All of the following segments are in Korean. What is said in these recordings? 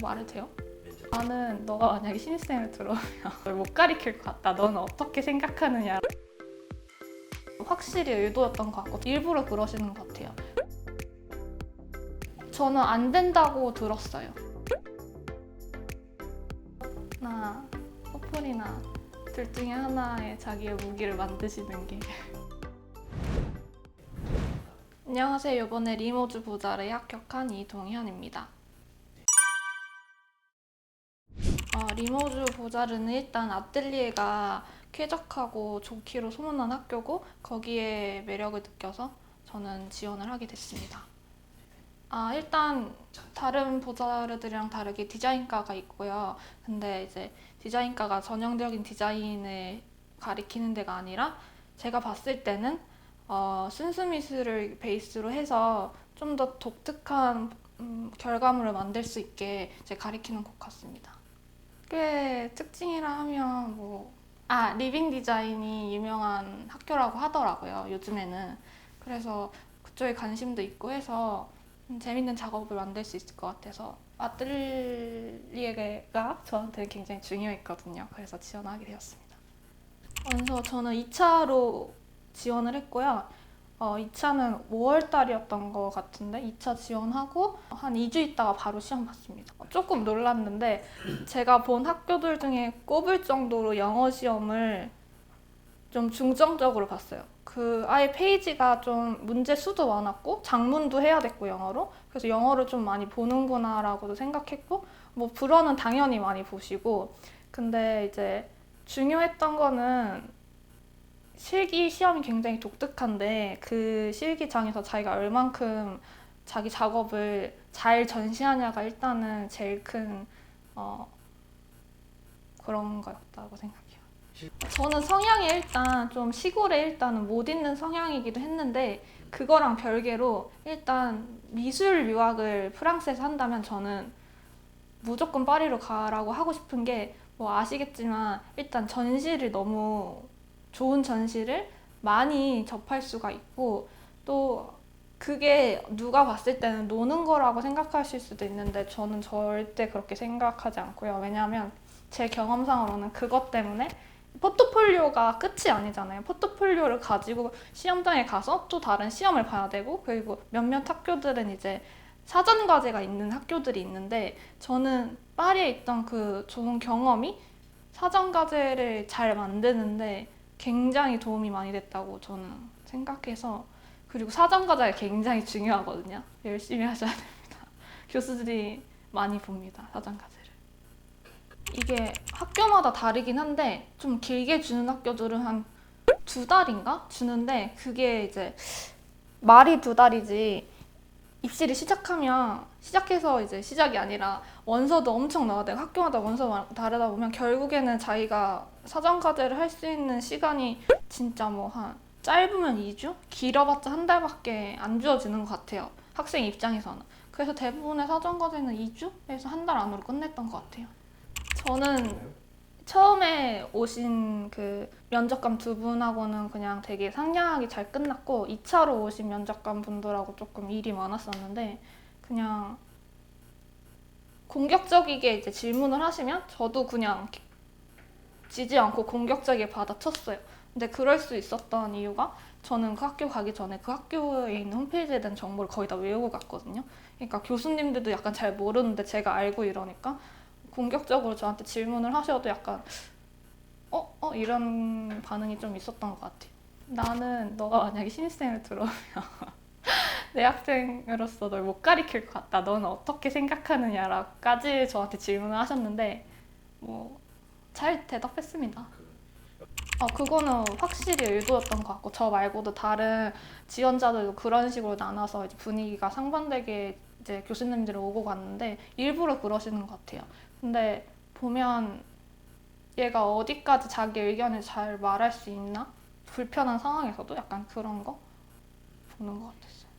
말해도 돼요? 나는 너가 만약에 신입생을 들어오면 널 못 가리킬 것 같다. 너는 어떻게 생각하느냐. 확실히 의도였던 것 같고 일부러 그러시는 것 같아요. 저는 안 된다고 들었어요. 나 커플이나 둘 중에 하나의 자기의 무기를 만드시는 게. 안녕하세요. 이번에 리모즈 부자를 합격한 이동현입니다. 어, 리모즈 보자르는 일단 아뜰리에가 쾌적하고 좋기로 소문난 학교고 거기에 매력을 느껴서 저는 지원을 하게 됐습니다. 아 일단 다른 보자르들이랑 다르게 디자인과가 있고요. 근데 이제 디자인과가 전형적인 디자인을 가리키는 데가 아니라 제가 봤을 때는 어, 순수 미술을 베이스로 해서 좀 더 독특한 음, 결과물을 만들 수 있게 이제 가리키는 곳 같습니다. 꽤 특징이라 하면 뭐, 아, 리빙 디자인이 유명한 학교라고 하더라고요, 요즘에는. 그래서 그쪽에 관심도 있고 해서 음, 재밌는 작업을 만들 수 있을 것 같아서 아뜰리에가 저한테 굉장히 중요했거든요. 그래서 지원하게 되었습니다. 그래서 저는 2차로 지원을 했고요. 어, 2차는 5월 달이었던 것 같은데 2차 지원하고 한 2주 있다가 바로 시험 봤습니다. 조금 놀랐는데 제가 본 학교들 중에 꼽을 정도로 영어 시험을 좀 중점적으로 봤어요. 그 아예 페이지가 좀 문제 수도 많았고 장문도 해야 됐고 영어로 그래서 영어를 좀 많이 보는구나라고도 생각했고 뭐 불어는 당연히 많이 보시고 근데 이제 중요했던 거는 실기 시험이 굉장히 독특한데 그 실기장에서 자기가 얼만큼 자기 작업을 잘 전시하냐가 일단은 제일 큰 어, 그런 거였다고 생각해요. 저는 성향이 일단 좀 시골에 일단은 못 있는 성향이기도 했는데 그거랑 별개로 일단 미술 유학을 프랑스에서 한다면 저는 무조건 파리로 가라고 하고 싶은 게 뭐 아시겠지만 일단 전시를 너무 좋은 전시를 많이 접할 수가 있고 또 그게 누가 봤을 때는 노는 거라고 생각하실 수도 있는데 저는 절대 그렇게 생각하지 않고요. 왜냐하면 제 경험상으로는 그것 때문에 포트폴리오가 끝이 아니잖아요. 포트폴리오를 가지고 시험장에 가서 또 다른 시험을 봐야 되고 그리고 몇몇 학교들은 이제 사전 과제가 있는 학교들이 있는데 저는 파리에 있던 그 좋은 경험이 사전 과제를 잘 만드는데 굉장히 도움이 많이 됐다고 저는 생각해서 그리고 사전 과제가 굉장히 중요하거든요. 열심히 하셔야 됩니다. 교수들이 많이 봅니다. 사전 과제를. 이게 학교마다 다르긴 한데 좀 길게 주는 학교들은 한 두 달인가 주는데 그게 이제 말이 두 달이지 입시를 시작하면 시작해서 이제 시작이 아니라 원서도 엄청 나와야 되고 학교마다 원서가 다르다 보면 결국에는 자기가 사전 과제를 할 수 있는 시간이 진짜 뭐 한 짧으면 2주? 길어봤자 한 달밖에 안 주어지는 것 같아요. 학생 입장에서는. 그래서 대부분의 사전 과제는 2주에서 한 달 안으로 끝냈던 것 같아요. 저는 처음에 오신 그 면접관 두 분하고는 그냥 되게 상냥하게 잘 끝났고 2차로 오신 면접관 분들하고 조금 일이 많았었는데 그냥 공격적이게 이제 질문을 하시면 저도 그냥 지지 않고 공격적이게 받아쳤어요. 근데 그럴 수 있었던 이유가 저는 그 학교 가기 전에 그 학교에 있는 홈페이지에 대한 정보를 거의 다 외우고 갔거든요. 그러니까 교수님들도 약간 잘 모르는데 제가 알고 이러니까 공격적으로 저한테 질문을 하셔도 약간 어? 어? 이런 반응이 좀 있었던 것 같아요. 나는 너가 만약에 신입생을 들어오면 내 학생으로서 널 못 가리킬 것 같다. 너는 어떻게 생각하느냐라까지 저한테 질문을 하셨는데 뭐 잘 대답했습니다. 어, 그거는 확실히 의도였던 것 같고 저 말고도 다른 지원자들도 그런 식으로 나눠서 분위기가 상반되게 이제 교수님들이 오고 갔는데 일부러 그러시는 것 같아요. 근데 보면 얘가 어디까지 자기 의견을 잘 말할 수 있나? 불편한 상황에서도 약간 그런 거 보는 것 같았어요.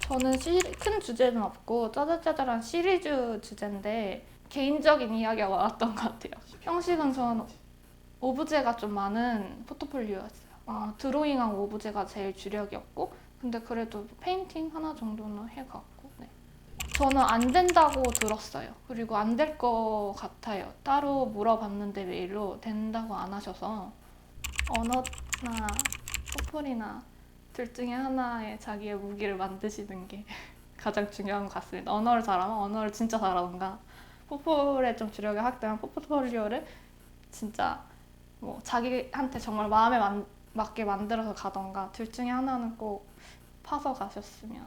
저는 시, 큰 주제는 없고 짜잘짜잘한 시리즈 주제인데 개인적인 이야기가 많았던 것 같아요. 형식은 저는 오브제가 좀 많은 포트폴리오였어요. 어, 드로잉한 오브제가 제일 주력이었고 근데 그래도 페인팅 하나 정도는 해갔고 네. 저는 안 된다고 들었어요. 그리고 안 될 것 같아요. 따로 물어봤는데 메일로 된다고 안 하셔서 언어나 포폴이나 둘 중에 하나의 자기의 무기를 만드시는 게 가장 중요한 것 같습니다. 언어를 잘하면 언어를 진짜 잘하던가 포폴에 좀 주력을 하면 포트폴리오를 진짜 뭐 자기한테 정말 마음에 만- 맞게 만들어서 가던가 둘 중에 하나는 꼭 파서 가셨으면